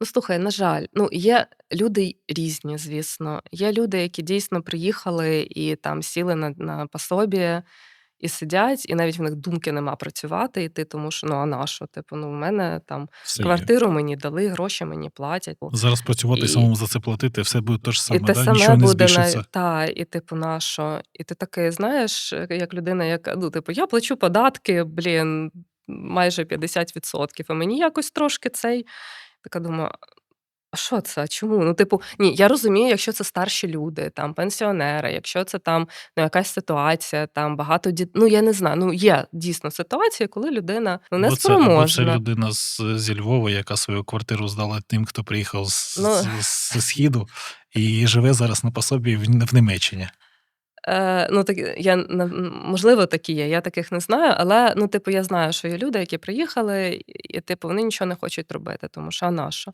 Ну, слухай, на жаль, ну, є люди й різні, звісно. Є люди, які дійсно приїхали і там сіли на на пособіє і сидять, і навіть в них думки нема працювати йти, тому що ну а нащо? Типу, ну, в мене там Все є. квартиру мені дали, гроші мені платять. Зараз працювати і самому за це платити, все буде те ж і саме, те да? саме Нічого не буде на та, і типу, нащо? І ти такий, знаєш, як людина, яка ну, типу, я плачу податки, блін, майже 50%, а мені якось трошки цей така думаю, а що це? А чому? Ну, типу, ні, я розумію, якщо це старші люди, там пенсіонери, якщо це там ну, якась ситуація, там багато діт... Ну, я не знаю. Ну, є дійсно ситуації, коли людина ну, Або це, або це неспроможна. людина з, зі Львова, яка свою квартиру здала тим, хто приїхав з, Ну, з, з східу і живе зараз на пособі в, в Німеччині. Е, ну, так, я, на- можливо, такі є, я таких не знаю, але ну, типу, я знаю, що є люди, які приїхали, і, типу, вони нічого не хочуть робити, тому що а на що?